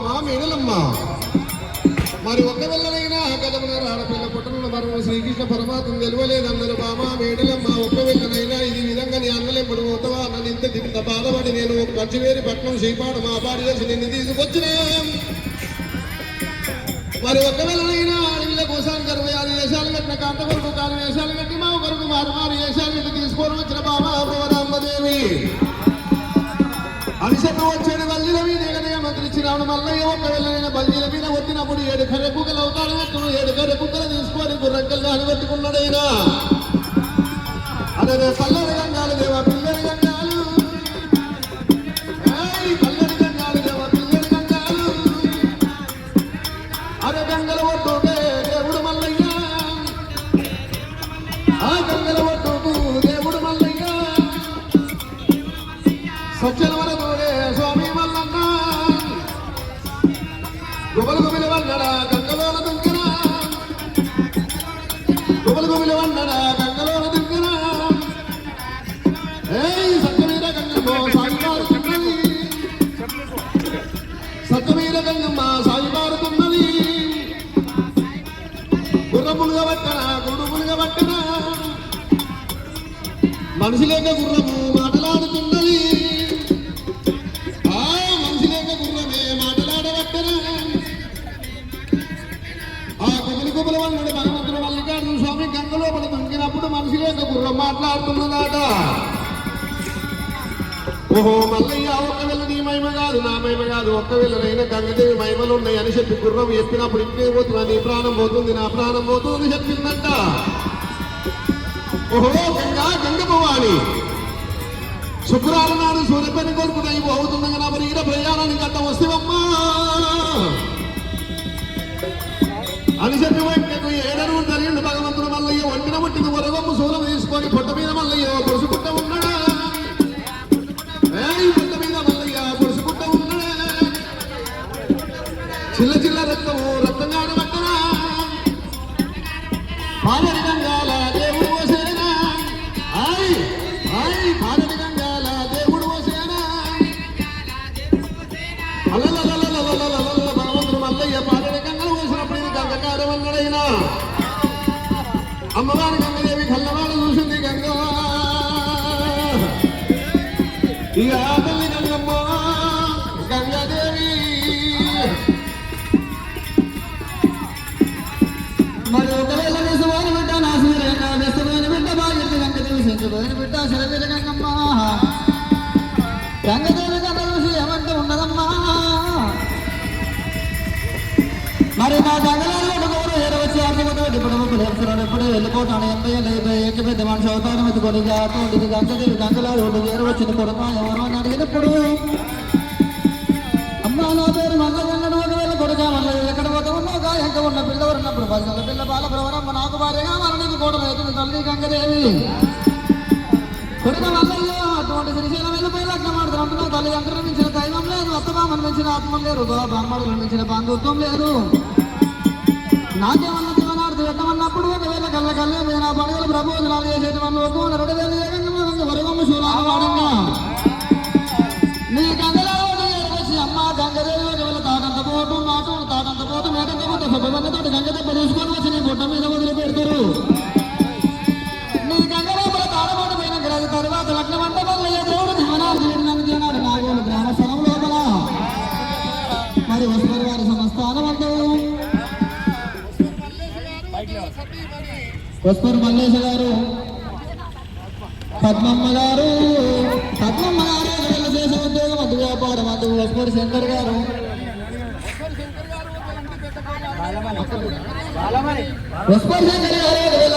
రామా మేనలమ్మ. మరి ఒక వెళ్ళనైనా గజమునర ఆడపిల్ల పుట్టనున్న మరణ శ్రీకృష్ణ పరమాత్మ తెలియలేదన్నారు బామా మేడలమ్మ ఒక్క వెళ్ళనైనా ఇది విధంగా నీ అన్నలెప్పుడు పోతావా? నన్ను ఇంత ఇంత బాధపడి నేను ఒక ఖర్చువేరి పట్నం శ్రీపాడు మా పాడు చేసి నిన్ను తీసుకొచ్చినా. మరి ఒకవేళనైనా అడవిలో కోసాలు ఇరవై ఆరు వేషాలు కట్టిన కాంత కొరకు వేషాలు కట్టి మా కొరకు మారు మారు వేషాలు పల్లీల మీద వచ్చినప్పుడు ఏడు కర్ర కుక్కలు అవుతాడు పెట్టు ఏడు కర్ర కుక్కలు తీసుకొని గుర్రంకల్ దాని పెట్టుకున్నాడైనా అదే పల్లెడు గంగాలు దేవ పిల్లడి గంగాలు. పల్లెడు గంగాలు దేవ పిల్లడి గంగాలు. అరే గంగల ఒడ్డుకే గుబలు గుబిలి గంగలోన దుంకన గుబలు గుబిలి వన్నడ గంగలోన దుంకన ఏయ్ సత్యవీర గంగమ్మ సాయి మారుతున్నది సత్యవీర గంగమ్మ సాయి మారుతున్నది గుర్రములుగా పట్టన గుడుములుగా పట్టన మనిషి లేక గుర్రము మాటలాడుతున్నది స్వామి గంగ లోపల దొంగినప్పుడు మనిషి లేక గుర్రం మాట్లాడుతున్నదాట. ఓహో మల్లయ్య ఒక్క వెళ్ళ నీ మహిమ కాదు నా మహిమ కాదు. ఒక్క వెళ్ళనైనా గంగదేవి మహిమలు ఉన్నాయి అని చెప్పి గుర్రం ఎత్తినప్పుడు ఇంకే పోతున్నా నీ ప్రాణం పోతుంది నా ప్రాణం పోతుంది చెప్పిందంట. ఓహో గంగా గంగ భవాని శుక్రాల నాడు సూర్యపని కొడుకు నైపు అవుతుండగా నా మరి ఈడ ప్రయాణానికి అట్ట వస్తేవమ్మా ఆయ్ ఆయ్ గంగాల దేవుడు ఓసేనా అలలలలలలలలలల భగవంతుడు మల్లయ్య పాలడి గంగలు ఓసినప్పుడు ఇది గంగకారం అన్నడైనా అమ్మవారి గంగదేవి కళ్ళవాడు చూసింది గంగ. ఇక ఆ తల్లి గంగమ్మ గంగాదేవి. మరి సెంచుమైన బిడ్డ గంగమ్మ గంగదేవి చూసి మరి నా ఇప్పుడు ముగ్గురు ఎప్పుడు ఎప్పుడు వెళ్ళిపోతాను ఎంపై లేదు ఏక పెద్ద మనిషి అవతారం ఎత్తుకొని గంగదేవి ఒకటి కొడుకు ఎవరు అని అడిగినప్పుడు అమ్మా నా పేరు ఒకవేళ కొడుక మళ్ళీ ఎక్కడ ఉన్న పిల్లవారు ఉన్నప్పుడు పిల్ల బాల ప్రవరమ్మ నాకు భార్యగా మరణికి కూడా రైతులు తల్లి గంగదేవి. కొడుక మల్లయ్య అటువంటి శ్రీశైలం వెళ్ళిపోయి లగ్నం ఆడుతున్నా అంటున్నావు మించిన దైవం లేదు అత్తమామని మించిన ఆత్మ లేదు బ్రహ్మడులు మించిన బంధుత్వం లేదు. నాకేమన్నా జీవనార్థి ఎట్టమన్నప్పుడు ఒకవేళ కళ్ళ కళ్ళే మీద నా పండుగలు ప్రబోధనాలు చేసేటవన్న ఒక రెండు వేల ఏకంగా వరగమ్మ శూలాలు వాడంగా నీ వచ్చి అమ్మ గంగదేవి ఒకవేళ పోటు నాటు తాటంత పోటు మేటంత పోటు గంగ దెబ్బ తీసుకొని వచ్చి నీ గుడ్డ మీద వదిలిపెడతారు. వస్తారు మల్లేశ గారు పద్మమ్మ గారు పద్మమ్మ గారు వీళ్ళు చేసే ఉద్యోగం వద్దు వ్యాపారం వద్దు. వస్పూరి శంకర్ గారు. శంకర్ గారు వీళ్ళ